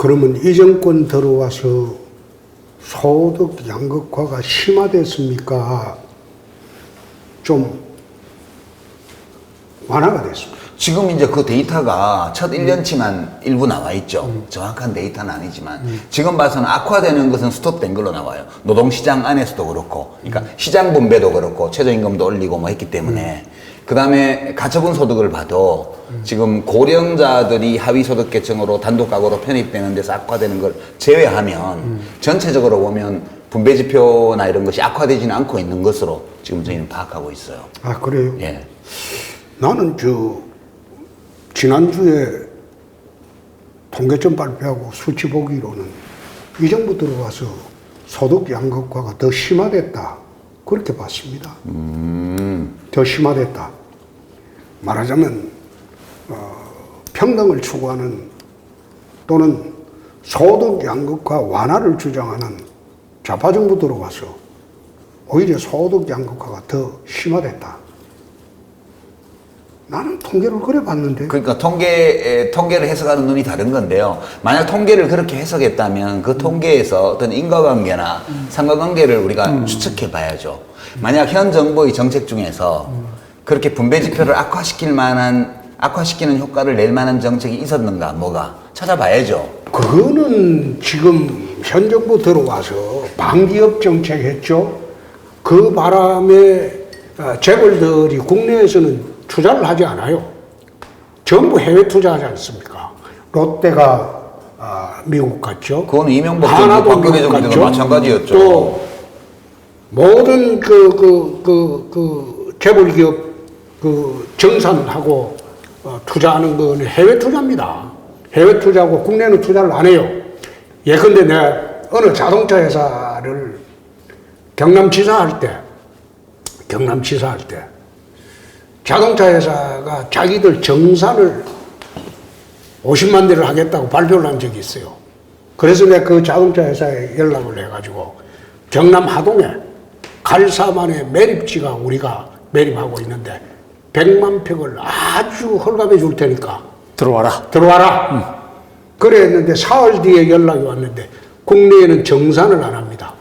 그러면 이 정권 들어와서 소득 양극화가 심화됐습니까? 좀 완화가 됐습니다. 지금 이제 그 데이터가 첫 1년치만 일부 나와 있죠. 정확한 데이터는 아니지만 지금 봐서는 악화되는 것은 스톱된 걸로 나와요. 노동시장 안에서도 그렇고, 그러니까 시장 분배도 그렇고, 최저임금도 올리고 뭐 했기 때문에 그 다음에 가처분 소득을 봐도 지금 고령자들이 하위 소득 계층으로 단독 가구로 편입되는 데서 악화되는 걸 제외하면 전체적으로 보면 분배 지표나 이런 것이 악화되지는 않고 있는 것으로 지금 저희는 파악하고 있어요. 아, 그래요? 예. 나는 저, 지난주에 통계점 발표하고 수치 보기로는 이 정부 들어와서 소득 양극화가 더 심화됐다. 그렇게 봤습니다. 더 심화됐다. 말하자면, 어, 평등을 추구하는 또는 소득 양극화 완화를 주장하는 좌파 정부 들어와서 오히려 소득 양극화가 더 심화됐다. 나는 통계를 그래 봤는데 그러니까 통계 에, 통계를 해석하는 눈이 다른 건데요. 만약 통계를 그렇게 해석했다면 그 통계에서 어떤 인과관계나 상관관계를 우리가 추측해 봐야죠. 만약 현 정부의 정책 중에서 그렇게 분배 지표를 악화시킬 만한 악화시키는 효과를 낼 만한 정책이 있었는가 뭐가 찾아봐야죠. 그거는 지금 현 정부 들어와서 방기업 정책 했죠. 그 바람에 어, 재벌들이 국내에서는 투자를 하지 않아요. 전부 해외 투자하지 않습니까? 롯데가 아, 미국 갔죠. 그거는 이명박 정부, 박근혜 정부 때도. 마찬가지였죠. 또 모든 그 그 그 그 재벌 기업 그 정산하고 어, 투자하는 거는 해외 투자입니다. 해외 투자고 국내는 투자를 안 해요. 예컨대 내가 어느 자동차 회사를 경남지사 할 때, 경남지사 할 때, 자동차 회사가 자기들 정산을 50만 대를 하겠다고 발표를 한 적이 있어요. 그래서 내가 그 자동차 회사에 연락을 해가지고 경남 하동에 갈사만의 매립지가 우리가 매립하고 있는데 100만 평을 아주 헐값에 줄 테니까 들어와라. 들어와라. 그래 했는데 사흘 뒤에 연락이 왔는데 국내에는 정산을 안 합니다.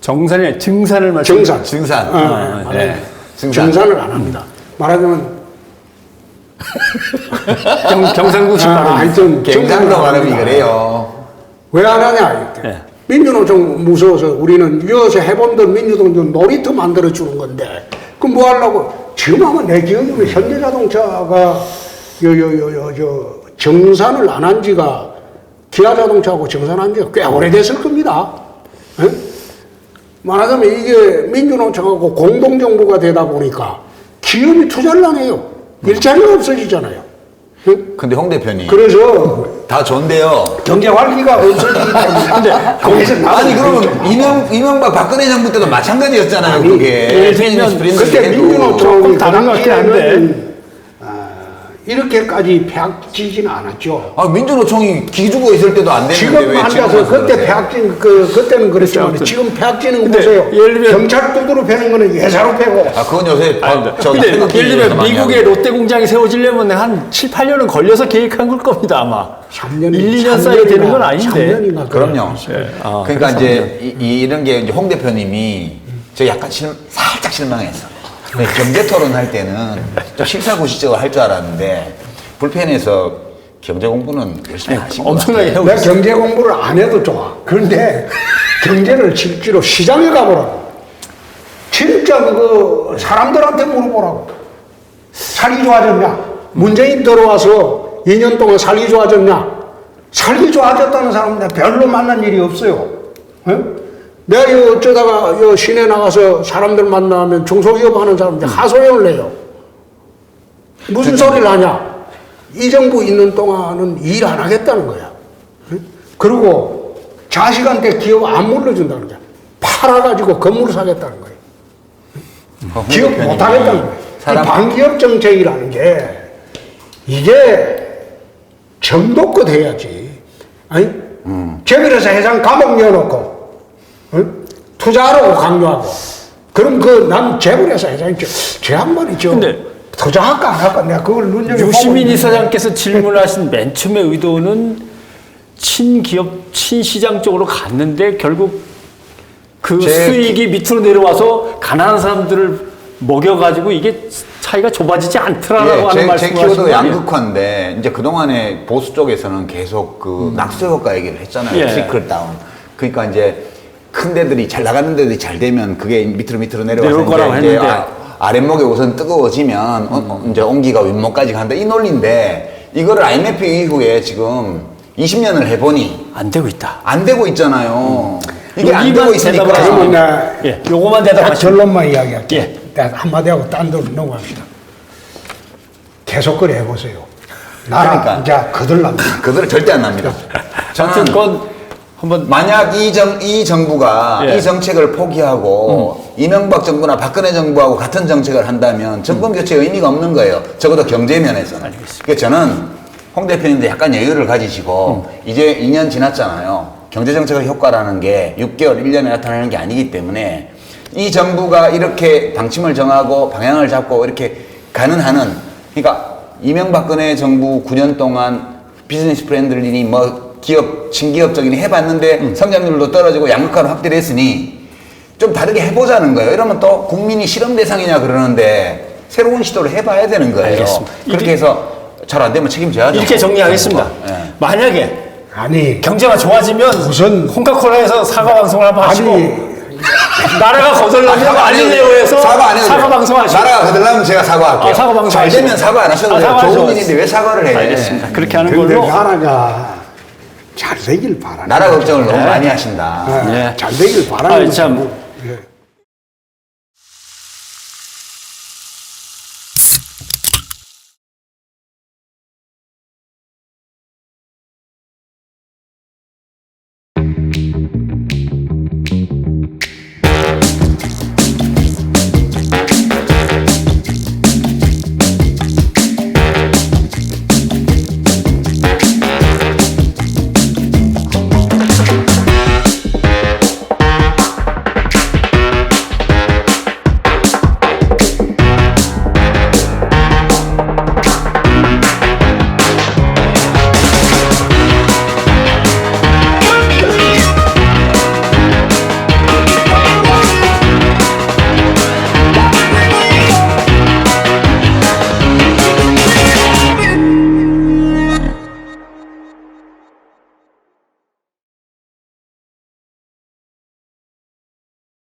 정산이 아니라 증산을 말씀. 정산. 증산. 어, 아, 네. 증산. 정산을 안 합니다. 말하자면 경, 경상국식 아, 발음. 하여튼 경상도 발음이. 그래요. 왜 안 하냐 이렇게. 예. 민주노총 무서워서 우리는 이어서 해본들 민주노총 놀이터 만들어 주는 건데 그 뭐 하려고 지금 하면 내 기억에는 현대자동차가 요 요 요요 저 정산을 안 한 지가 기아자동차하고 정산한 지가 꽤 오래됐을 겁니다. 예? 말하자면 이게 민주노총하고 공동정부가 되다 보니까 기업이 투자를 안 해요. 일자리가 없어지잖아요. 예? 근데 홍 대표님 그래서 다 좋은데요. 경제 활기가 없어지기 때문에 근데 거기서 아니 그러면 이명 이명박 박근혜 정부 때도 마찬가지였잖아요. 그게 예를 들면 비즈니스 그때 해도. 민주노총이 조금 다른 것 같긴 한데. 아, 이렇게까지 폐악지지는 않았죠. 아 민주노총이 기주고 있을 때도 안 되는데 지금 왜 앉아서 그때? 폐악진 그 그때는 그랬지만 그렇죠. 지금 폐악지는 보세요. 예를 들면- 경찰 두드러 패는 거는 예사로 패고 아 그건 요새 아니, 저 근데 예를 들면 하고. 롯데 공장이 세워지려면 한 7, 8년은 걸려서 계획한 걸 겁니다, 아마. 3년 1, 2년 사이에 되는 건 아닌데. 3년인가 그럼요. 예. 아, 그러니까 이제 이, 이런 게 이제 홍 대표님이 저 약간 실, 살짝 실망했어. 네, 경제 토론 할 때는 좀 실사구시적으로 할 줄 알았는데 불펜에서 경제 공부는 열심히 하신 것 엄청나게 같아요. 내가 경제 공부를 안 해도 좋아. 그런데 경제를 실제로 시장에 가보라고. 진짜 그거 사람들한테 물어보라고. 살기 좋아졌냐? 문재인 들어와서 2년 동안 살기 좋아졌냐? 살기 좋아졌다는 사람들 별로 만난 일이 없어요. 예? 내가 이 어쩌다가 이 시내 나가서 사람들 만나면 중소기업 하는 사람들 하소연을 해요. 무슨 소리를 하냐? 이 정부 있는 동안은 일 안 하겠다는 거야. 응? 그리고 자식한테 기업 안 물려준다는 거야. 팔아가지고 건물을 사겠다는 거야. 어, 홍 기업 못 하겠다는 거야. 사람 이 반기업 정책이라는 게 이게 정도껏 해야지. 아니? 재벌에서 회장 감옥 넣어놓고 응? 투자하라고 강요하고 그럼 그 난 재벌에서 회장이 저, 저 양반이 죠. 근데 투자할까 안 할까 내가 그걸 눈여겨보고 유시민 이사장께서 질문하신 맨 처음의 의도는 친기업, 친시장 쪽으로 갔는데 결국 그 제 수익이 밑으로 내려와서 가난한 사람들을 먹여가지고 이게 차이가 좁아지지 않더라라고 예, 하는 제, 제 말씀을 하시는 거예요. 양극화인데 이제 그동안에 보수 쪽에서는 계속 그 낙수 효과 얘기를 했잖아요. 예. 트리클 다운. 그러니까 이제 큰 데들이 잘 나가는 데들이 잘 되면 그게 밑으로 밑으로 내려와서 내려올 거라고 이제, 이제 했는데. 아, 아랫목에 우선 뜨거워지면 어, 어, 이제 온기가 윗목까지 간다 이 논리인데 이거를 IMF 이후에 지금 20년을 해보니 안 되고 있다. 안 되고 있잖아요. 이게 안 여기만 되고 있으니까 대답을 그러면 하시면 나 예, 요거만 딱 대답하시면 결론만 이야기할게. 예. 한마디 하고 딴 데로 넘어갑시다. 계속 그래 해보세요. 나랑 그러니까. 이제 거들랍니다. 그들은 절대 안 납니다. 저는 한번 만약 이, 정, 이 정부가 예. 음. 이 정책을 포기하고 이명박 정부나 박근혜 정부하고 같은 정책을 한다면 정권 교체 의미가 없는 거예요. 적어도 경제 면에서는. 알겠습니다. 그러니까 저는 홍 대표님도 약간 여유를 가지시고 음. 이제 2년 지났잖아요. 경제 정책의 효과라는 게 6개월, 1년에 나타나는 게 아니기 때문에 이 정부가 이렇게 방침을 정하고 방향을 잡고 이렇게 가는 한은 그러니까 이명박근혜 정부 9년 동안 비즈니스 프렌들리니 뭐 기업 친기업 적인 해봤는데 음. 성장률도 떨어지고 양극화로 확대를 했으니 좀 다르게 해보자는 거예요. 이러면 또 국민이 실험 대상이냐 그러는데 새로운 시도를 해봐야 되는 거예요. 알겠습니다. 그렇게 해서 잘 안 되면 책임져야죠. 이렇게 정리하겠습니다. 예. 만약에 아니, 경제가 좋아지면 우선- 홍카콜라에서 사과 방송을 한번 하시고 아니, 나라가 사과 안 해도 알릴레오에서. 사과 안 해도 돼요. 방송 하시고 나라가 거들라면 제가 사과할게요. 아, 사과 방송 잘 하시고. 되면 사과 안 하셔도 아, 돼요. 사과 좋은 하셔도 일인데 왜 사과를 해? 알겠습니다. 그렇게 하는 근데 걸로 나라가 잘 되길 바라. 나라 걱정을 너무 많이 하신다. 예, 예. 잘 되길 바라는 아, 거죠. 참. 예.